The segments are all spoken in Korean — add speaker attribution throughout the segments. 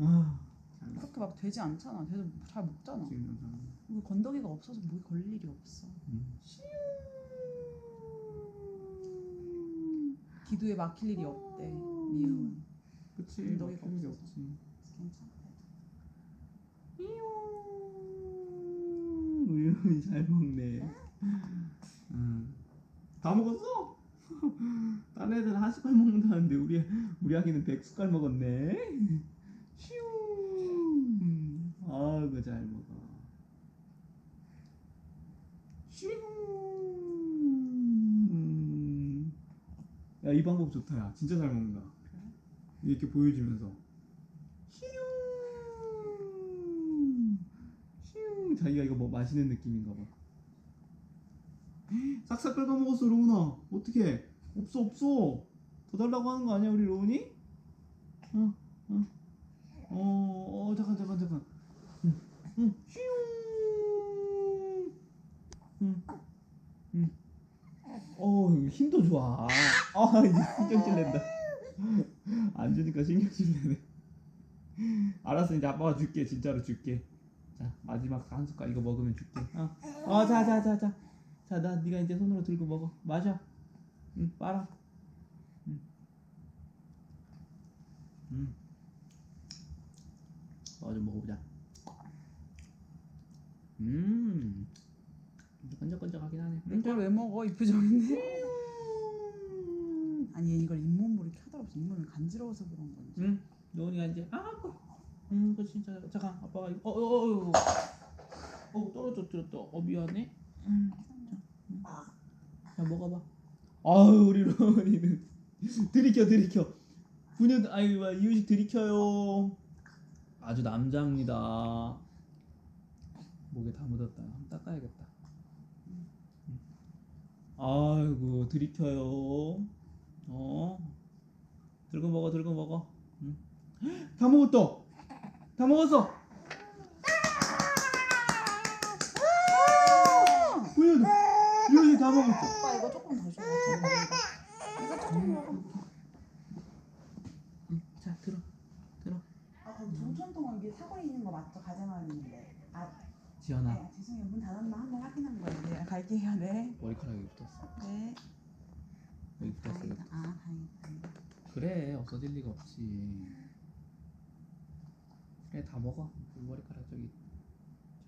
Speaker 1: 아,
Speaker 2: 그렇게 막 되지 않잖아. 돼서 잘 먹잖아.
Speaker 1: 지금 영상.
Speaker 2: 이거 건더기가 없어서 목에 걸 일이 없어.
Speaker 1: 음.
Speaker 2: 기도에 막힐 일이 없대. 미음은
Speaker 1: 그치. 막힐 일이
Speaker 2: 없어서.
Speaker 1: 없지.
Speaker 2: 괜찮대.
Speaker 1: 우리 형이 잘 먹네. 응. 다 먹었어? 딴 애들은 한 숟갈 먹는다는데 우리 우리 아기는 백 숟갈 먹었네. 슈. 아이고 잘 먹어. 슈. 야이 방법 좋다 야 진짜 잘 먹는다. 이렇게 보여주면서. 슈. 슈. 자기가 이거 뭐 마시는 느낌인가 봐. 싹싹 긁어 먹었어 로운아 어떻게 없어 없어 더 달라고 하는 거 아니야 우리 로운이? 어, 어, 어, 어 잠깐 잠깐 잠깐 응, 응, 슈, 응, 응, 어 힘도 좋아 아 이제 신경질 낸다 안 주니까 신경질 내네 알았어 이제 아빠가 줄게 진짜로 줄게 자 마지막 한 숟갈 이거 먹으면 줄게 어, 어, 자, 자, 자, 자. 자, 나 네가 이제 손으로 들고 먹어. 마셔. 응, 빨아. 응. 응. 어, 좀 먹어보자. 음. 끈적끈적하긴 하네.
Speaker 2: 이걸 왜 먹어? 이 표정인데. 아니 얘 이걸 잇몸으로 이렇게 하더라고. 잇몸이 간지러워서 그런 건지.
Speaker 1: 응. 노은이가 이제 아, 그, 음, 그 진짜 잠깐 아빠가 이거, 어, 어, 어, 어, 어, 떨어졌죠 또. 어 미안해.
Speaker 2: 음.
Speaker 1: 자 먹어봐. 아유 우리 로운이는 들이켜 들이켜. 분유 아이 와 이유식 들이켜요. 아주 남자입니다. 목에 다 묻었다. 한번 닦아야겠다. 아이고 들이켜요. 어. 들고 먹어 들고 먹어. 응. 다 먹었다. 다 먹었어. 분유 이유식 다 먹었어.
Speaker 2: 오빠 이거 조금 더 줘. 이거 조금 먹어.
Speaker 1: 응. 자 들어 들어.
Speaker 2: 아 이게 사고 있는 거 맞죠? 가재마을인데. 아
Speaker 1: 지연아
Speaker 2: 네, 죄송해요. 문 닫았나 한번 확인한 거예요. 네, 갈게요. 네.
Speaker 1: 머리카락이 붙었어.
Speaker 2: 네.
Speaker 1: 여기 붙었어. 여기.
Speaker 2: 다행이다. 아 다행이다.
Speaker 1: 그래 없어질 리가 없지. 그래 다 먹어. 그 머리카락 저기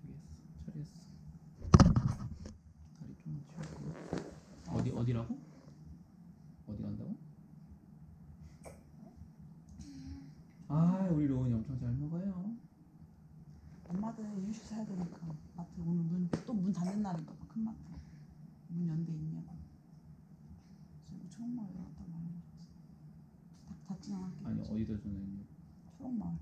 Speaker 1: 저기 했어 처리했어. 다리 좀 치우고. 어디 어디라고? 어디 간다고? 아 엄청 잘 먹어요.
Speaker 2: 엄마들 이유식 사야 되니까 마트 오늘 문 또 문 닫는 날인가 봐. 큰 마트. 문 연대 있냐고. 지금 초록마을 말이지. 닫 닫진 않았겠지.
Speaker 1: 아니 어디다 전화했냐?
Speaker 2: 초록마을.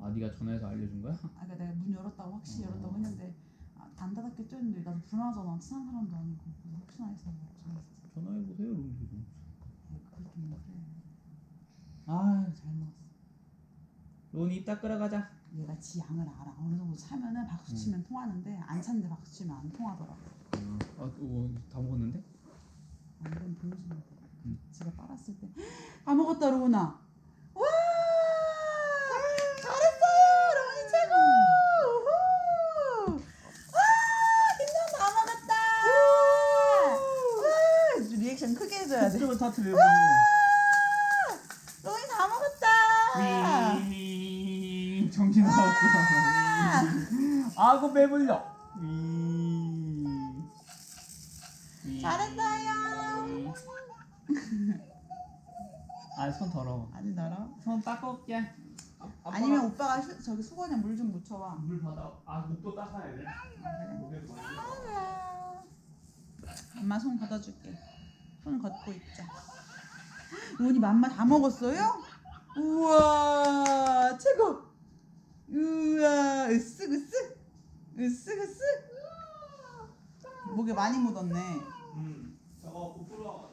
Speaker 1: 아 네가 전화해서 알려준 거야?
Speaker 2: 아 그러니까 내가 문 열었다고 확실히
Speaker 1: 어.
Speaker 2: 열었다고 했는데 아, 안 닫았겠죠 했는데 나도 불안하잖아. 친한 사람도 아니고 그래서 혹시나 해서 전화했어.
Speaker 1: 전화해 보세요, 로운이 좀.
Speaker 2: 아, 그게 좀 그래.
Speaker 1: 먹었어. 로운이 이따 끌어가자.
Speaker 2: 얘가 지 양을 알아. 어느 정도 차면은 박수 치면 통하는데 안 찼는데 박수 치면 안 통하더라고.
Speaker 1: 아, 어, 다 먹었는데?
Speaker 2: 완전 보여주는 거.
Speaker 1: 응.
Speaker 2: 지가 빨았을 때. 다 먹었다 로우나. 와 잘했어요 로우니 최고. 우후. 와 김선 다 먹었다. 와 리액션 크게 해줘야 돼.
Speaker 1: 스트레스 타트를
Speaker 2: 로우니 다 먹었다.
Speaker 1: 위 정신. 위. 아구 배불려. 위. 위.
Speaker 2: 잘했어요.
Speaker 1: 아손 더러워.
Speaker 2: 아니 나랑.
Speaker 1: 손 닦아 올게. 아,
Speaker 2: 아니면 오빠가 휴- 저기 수건에 물 좀 묻혀봐.
Speaker 1: 물 받아. 아 목도 닦아야 돼.
Speaker 2: 엄마 손 걷어줄게. 손 걷고 있자. 로운이 맘마 다 먹었어요? 우와 최고. 우와 으쓱 으쓱 으쓱 으쓱. 목에 많이 묻었네.
Speaker 1: 음. 저거 부풀어.